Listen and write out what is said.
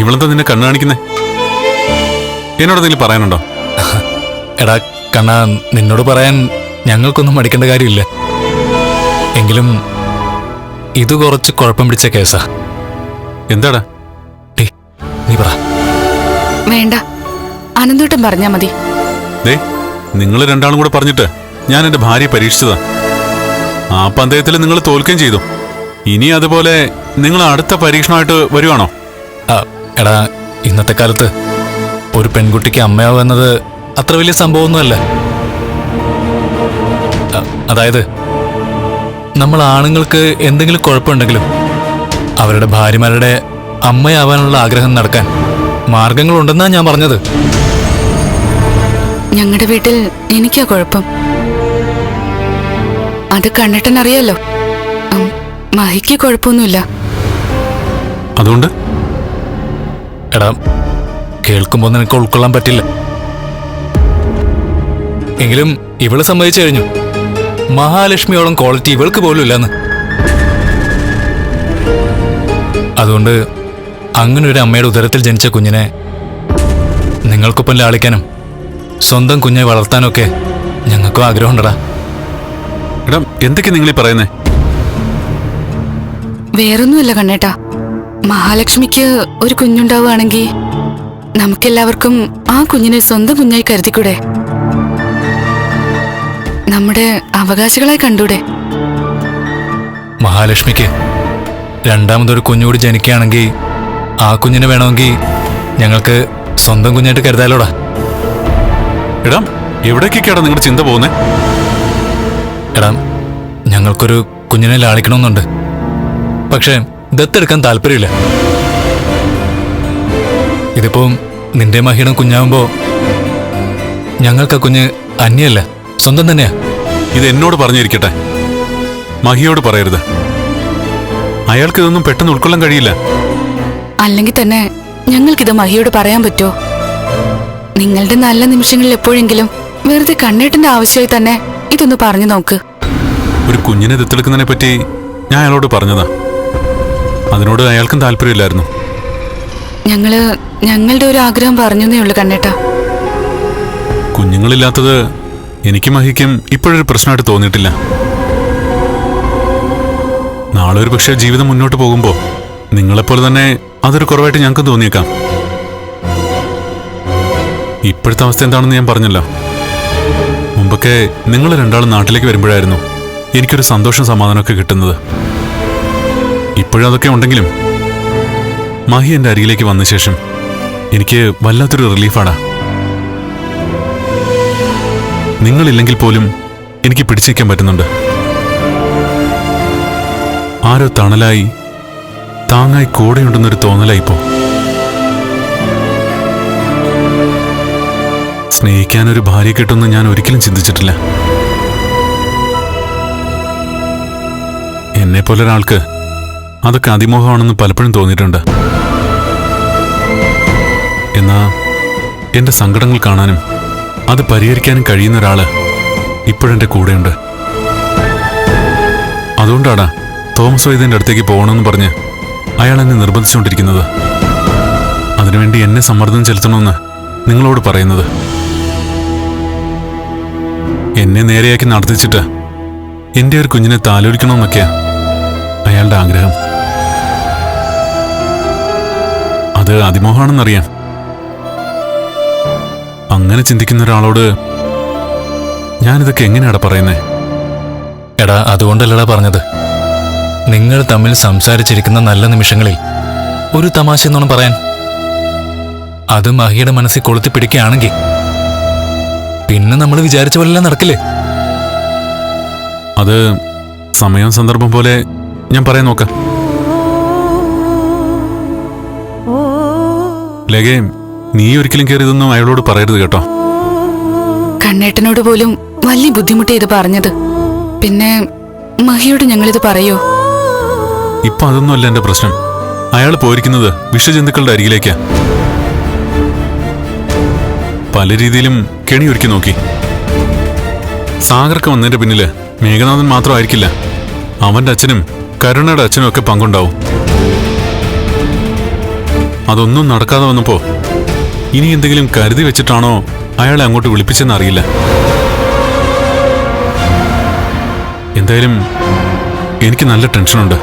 ഇവളെന്താ നിന്നെ കണ്ണു കാണിക്കുന്നേ? എന്നോട് എന്തെങ്കിലും പറയാനുണ്ടോ? എടാ കണ്ണ നിന്നോട് പറയാൻ ഞങ്ങൾക്കൊന്നും മടിക്കേണ്ട കാര്യമില്ല. എങ്കിലും ഇത് കുറച്ച് കുഴപ്പം പിടിച്ച കേസാ. എന്താടാ? ടീ നീ പറ. വേണ്ട. അനന്തോട്ടം പറഞ്ഞാ മതി. ദേ നിങ്ങൾ രണ്ടാളും കൂടെ പറഞ്ഞിട്ട് ഞാൻ എന്റെ ഭാര്യയെ പരീക്ഷിച്ചതാ. ആ പന്തയത്തിൽ നിങ്ങൾ തോൽക്കുകയും ചെയ്തു. ഇനി അതുപോലെ നിങ്ങൾ അടുത്ത പരീക്ഷണമായിട്ട് വരുവാണോ? എടാ ഇന്നത്തെ കാലത്ത് ഒരു പെൺകുട്ടിക്ക് അമ്മയാവുന്നത് അത്ര വലിയ സംഭവമൊന്നുമല്ല. അതായത് നമ്മൾ ആണുങ്ങൾക്ക് എന്തെങ്കിലും കുഴപ്പമുണ്ടെങ്കിലും അവരുടെ ഭാര്യമാരുടെ അമ്മയാവാനുള്ള ആഗ്രഹം നടക്കാൻ മാർഗങ്ങളുണ്ടെന്നാ ഞാൻ പറഞ്ഞത്. ഞങ്ങളുടെ വീട്ടിൽ എനിക്കാ കുഴപ്പം. അത് കണ്ടിട്ടെന്നറിയാലോ മഹിക്ക് കുഴപ്പമൊന്നുമില്ല. അതുകൊണ്ട്? എടാ കേൾക്കുമ്പോൾ നിനക്ക് ഉൾക്കൊള്ളാൻ പറ്റില്ല. എങ്കിലും ഇവൾ സമ്മതിച്ചു കഴിഞ്ഞു. മഹാലക്ഷ്മിയോളം ക്വാളിറ്റി ഇവൾക്ക് പോലും ഇല്ലെന്ന്. അതുകൊണ്ട് അങ്ങനെ ഒരു അമ്മയുടെ ഉദരത്തിൽ ജനിച്ച കുഞ്ഞിനെ നിങ്ങൾക്കൊപ്പം ലാളിക്കാനും സ്വന്തം കുഞ്ഞെ വളർത്താനൊക്കെ ഞങ്ങൾക്കും ആഗ്രഹമുണ്ടടാ. എടാ എന്തൊക്കെ നിങ്ങൾ പറയുന്നേ? വേറൊന്നുമില്ല കണ്ണേട്ടാ. മഹാലക്ഷ്മിക്ക് ഒരു കുഞ്ഞുണ്ടാവുകയാണെങ്കിൽ നമുക്കെല്ലാവർക്കും ആ കുഞ്ഞിനെ സ്വന്തം കുഞ്ഞായി കരുതിക്കൂടെ? നമ്മുടെ അവകാശികളെ കണ്ടൂടെ? മഹാലക്ഷ്മിക്ക് രണ്ടാമതൊരു കുഞ്ഞുകൂടി ജനിക്കുകയാണെങ്കിൽ ആ കുഞ്ഞിനെ വേണമെങ്കിൽ ഞങ്ങൾക്ക് സ്വന്തം കുഞ്ഞായിട്ട് കരുതാലോടാ. എടാം എവിടേക്കൊക്കെയാണ് നിങ്ങളുടെ ചിന്ത പോകുന്നേ? എടാം ഞങ്ങൾക്കൊരു കുഞ്ഞിനെ ലാളിക്കണമെന്നുണ്ട്. പക്ഷേ ദത്തെടുക്കാൻ താല്പര്യമില്ല. ഇതിപ്പോ നിന്റെ മഹിടം കുഞ്ഞാവുമ്പോ ഞങ്ങൾക്ക് ആ കുഞ്ഞ് അന്യല്ല സ്വന്തം തന്നെയാ. ഇത് എന്നോട് പറഞ്ഞിരിക്കട്ടെ. മഹിയോട് പറയരുത്. അയാൾക്ക് ഇതൊന്നും പെട്ടെന്ന് ഉൾക്കൊള്ളാൻ കഴിയില്ല. അല്ലെങ്കിൽ തന്നെ ഞങ്ങൾക്കിത് മഹിയോട് പറയാൻ പറ്റുമോ നിങ്ങളുടെ നല്ല നിമിഷങ്ങളിൽ എപ്പോഴെങ്കിലും വെറുതെ കണ്ണേട്ടന്റെ ആവശ്യമായി തന്നെ ഇതൊന്ന് പറഞ്ഞു നോക്ക്. ഒരു കുഞ്ഞിനെ ദത്തെടുക്കുന്നതിനെ പറ്റി ഞാൻ അയാളോട് പറഞ്ഞതാ. അതിനോട് അയാൾക്കും താല്പര്യമില്ലായിരുന്നു. ഞങ്ങൾ ഞങ്ങളുടെ ഒരു ആഗ്രഹം പറഞ്ഞേ ഉള്ളു കണ്ണേട്ടാ. കുഞ്ഞുങ്ങളില്ലാത്തത് എനിക്ക് മഹിക്കും ഇപ്പോഴൊരു പ്രശ്നമായിട്ട് തോന്നിയിട്ടില്ല. നാളെ ഒരു പക്ഷേ ജീവിതം മുന്നോട്ട് പോകുമ്പോൾ നിങ്ങളെപ്പോലെ തന്നെ അതൊരു കുറവായിട്ട് ഞങ്ങൾക്ക് തോന്നിയേക്കാം. ഇപ്പോഴത്തെ അവസ്ഥ എന്താണെന്ന് ഞാൻ പറഞ്ഞല്ലോ. മുമ്പൊക്കെ നിങ്ങൾ രണ്ടാളും നാട്ടിലേക്ക് വരുമ്പോഴായിരുന്നു എനിക്കൊരു സന്തോഷം സമാധാനമൊക്കെ കിട്ടുന്നത്. ഇപ്പോഴതൊക്കെ ഉണ്ടെങ്കിലും മാഹി എന്റെ അരികിലേക്ക് വന്ന ശേഷം എനിക്ക് വല്ലാത്തൊരു റിലീഫാണ് നിങ്ങളില്ലെങ്കിൽ പോലും എനിക്ക് പിടിച്ചേക്കാൻ പറ്റുന്നുണ്ട്. ആരോ തണലായി താങ്ങായി കൂടെയുണ്ടെന്നൊരു തോന്നലായി ഇപ്പോ സ്നേഹിക്കാൻ ഒരു ഭാര്യ കിട്ടുമെന്ന് ഞാൻ ഒരിക്കലും ചിന്തിച്ചിട്ടില്ല. എന്നെ പോലെ ഒരാൾക്ക് അതൊക്കെ അതിമോഹമാണെന്ന് പലപ്പോഴും തോന്നിയിട്ടുണ്ട്. എന്നാ എന്റെ സങ്കടങ്ങൾ കാണാനും അത് പരിഹരിക്കാനും കഴിയുന്ന ഒരാൾ ഇപ്പോഴെന്റെ കൂടെയുണ്ട്. അതുകൊണ്ടാണ് തോമസ് വൈദ്യന്റെ അടുത്തേക്ക് പോകണമെന്ന് പറഞ്ഞ് അയാൾ എന്നെ നിർബന്ധിച്ചുകൊണ്ടിരിക്കുന്നത്. അതിനുവേണ്ടി എന്നെ സമ്മർദ്ദം ചെലുത്തണമെന്ന് നിങ്ങളോട് പറയുന്നത്. എന്നെ നേരെയാക്കി നടത്തിച്ചിട്ട് എന്റെ ഒരു കുഞ്ഞിനെ താലോലിക്കണമെന്നൊക്കെയാണ് അയാളുടെ ആഗ്രഹം. അത് അതിമോഹമാണെന്നറിയാം. അങ്ങനെ ചിന്തിക്കുന്ന ഒരാളോട് ഞാനിതൊക്കെ എങ്ങനെയാടാ പറയുന്നേ? എടാ അതുകൊണ്ടല്ലടാ പറഞ്ഞത്. നിങ്ങൾ തമ്മിൽ സംസാരിച്ചിരിക്കുന്ന നല്ല നിമിഷങ്ങളിൽ ഒരു തമാശ എന്നോണം പറയാൻ. അത് മഹിയുടെ മനസ്സിൽ കൊളുത്തി പിടിക്കുകയാണെങ്കിൽ പിന്നെ നമ്മൾ വിചാരിച്ച പോലെല്ലാം നടക്കില്ലേ? അത് സമയം സന്ദർഭം പോലെ ഞാൻ പറയാൻ നോക്കാം. ലഗേ നീ ഒരിക്കലും കയറി ഇതൊന്നും അയാളോട് പറയരുത് കേട്ടോ. കണ്ണേട്ടനോട് പോലും വലിയ ബുദ്ധിമുട്ട് ഇത് പറഞ്ഞത്. പിന്നെ മഹിയോട് ഞങ്ങളിത് പറയോ? ഇപ്പൊ അതൊന്നും അല്ല എന്റെ പ്രശ്നം. അയാൾ പോയിരിക്കുന്നത് വിഷജന്തുക്കളുടെ അരികിലേക്കാ. പല രീതിയിലും കെണി ഒരുക്കി നോക്കി. സാഗർക്ക് വന്നതിന്റെ പിന്നിൽ മേഘനാഥൻ മാത്രമായിരിക്കില്ല. അവന്റെ അച്ഛനും കരുണയുടെ അച്ഛനും ഒക്കെ പങ്കുണ്ടാവും. അതൊന്നും നടക്കാതെ വന്നപ്പോ ഇനി എന്തെങ്കിലും കരുതി വെച്ചിട്ടാണോ അയാളെ അങ്ങോട്ട് വിളിപ്പിച്ചെന്ന് അറിയില്ല. എന്തായാലും എനിക്ക് നല്ല ടെൻഷനുണ്ട്.